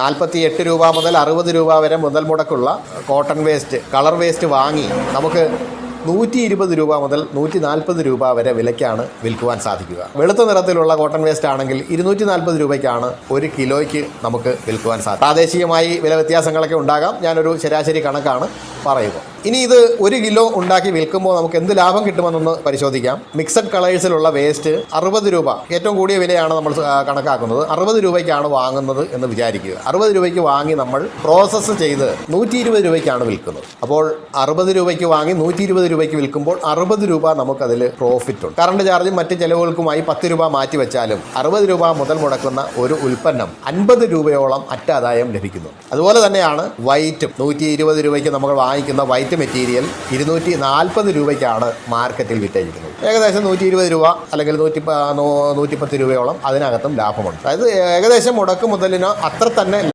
നാൽപ്പത്തി എട്ട് രൂപ മുതൽ അറുപത് രൂപ വരെ മുതൽ മുടക്കുള്ള കോട്ടൺ വേസ്റ്റ് കളർ വേസ്റ്റ് വാങ്ങി നമുക്ക് നൂറ്റി ഇരുപത് രൂപ മുതൽ നൂറ്റി നാൽപ്പത് രൂപ വരെ വിലയ്ക്കാണ് വിൽക്കുവാൻ സാധിക്കുക. വെളുത്ത നിറത്തിലുള്ള കോട്ടൺ വേസ്റ്റ് ആണെങ്കിൽ ഇരുന്നൂറ്റി നാൽപ്പത് രൂപയ്ക്കാണ് ഒരു കിലോയ്ക്ക് നമുക്ക് വിൽക്കുവാൻ സാധിക്കും പ്രാദേശികമായി വില വ്യത്യാസങ്ങളൊക്കെ ഉണ്ടാകാം. ഞാനൊരു ശരാശരി കണക്കാണ്. പറയുക. ഇനി ഇത് ഒരു കിലോ ഉണ്ടാക്കി വിൽക്കുമ്പോൾ നമുക്ക് എന്ത് ലാഭം കിട്ടുമെന്നൊന്ന് പരിശോധിക്കാം. മിക്സഡ് കളേഴ്സിലുള്ള വേസ്റ്റ് അറുപത് രൂപ. ഏറ്റവും കൂടിയ വിലയാണ് നമ്മൾ കണക്കാക്കുന്നത്. അറുപത് രൂപയ്ക്കാണ് വാങ്ങുന്നത് എന്ന് വിചാരിക്കുക. അറുപത് രൂപയ്ക്ക് വാങ്ങി നമ്മൾ പ്രോസസ്സ് ചെയ്ത് നൂറ്റി ഇരുപത് രൂപയ്ക്കാണ് വിൽക്കുന്നത്. അപ്പോൾ അറുപത് രൂപയ്ക്ക് വാങ്ങി നൂറ്റി ഇരുപത് രൂപയ്ക്ക് വിൽക്കുമ്പോൾ അറുപത് രൂപ നമുക്കതിൽ പ്രോഫിറ്റ് ഉണ്ട്. കറണ്ട് ചാർജും മറ്റ് ചിലവുകൾക്കുമായി പത്ത് രൂപ മാറ്റി വെച്ചാലും അറുപത് രൂപ മുതൽ മുടക്കുന്ന ഒരു ഉൽപ്പന്നം അൻപത് രൂപയോളം അറ്റാദായം ലഭിക്കുന്നു. അതുപോലെ തന്നെയാണ് വൈറ്റും. നൂറ്റി ഇരുപത് രൂപയ്ക്ക് നമ്മൾ വാങ്ങിക്കുന്ന വൈറ്റ് മെറ്റീരിയൽ ഇരുന്നൂറ്റി നാൽപ്പത് രൂപയ്ക്കാണ് മാർക്കറ്റിൽ വിറ്റഴിക്കുന്നത്. ഏകദേശം നൂറ്റി ഇരുപത് രൂപ അല്ലെങ്കിൽ നൂറ്റി നൂറ്റിപ്പത്ത് രൂപയോളം അതിനകത്തും ലാഭമുണ്ട്. അതായത് ഏകദേശം മുടക്ക് മുതലിന് അത്ര തന്നെ